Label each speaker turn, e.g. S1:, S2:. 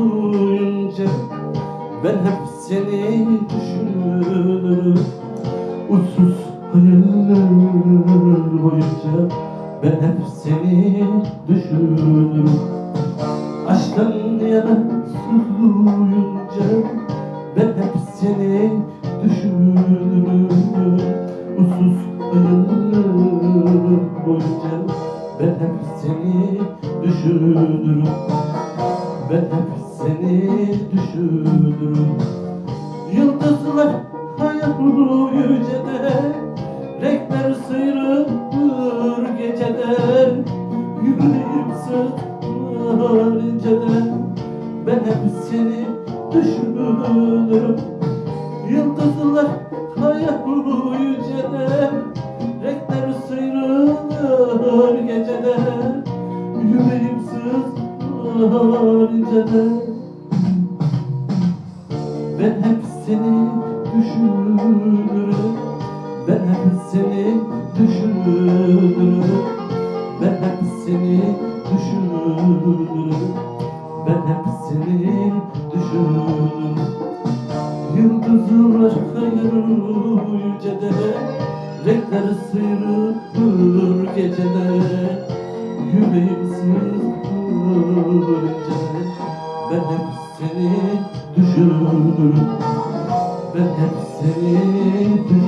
S1: duyunca Ben hep seni düşünürüm. Uçsuz hayaller boyunca Ben hep seni düşünürüm. Aşktan yana sızlayınca Ben hep seni düşünürüm. Uçsuz hayaller boyunca Ben hep seni düşünürüm. Ben hep seni düşünürüm Yıldızlar hayal yücede Renkler sıyrılır gecede. Yüreğim sığar inceden Ben hep seni düşünürüm. Yıldızlar hayal yücede Renkler sıyrılır gecede sığar inceden ben hep seni düşünürüm. Ben hep seni düşünürüm. Ben hep seni düşünürüm. Ben hep seni düşünürüm. Yıldızlar kayar yücede Renkler sıyrılır gecede. Yüreğim sızlayınca Ben hep seni düşünürüm Ben hep seni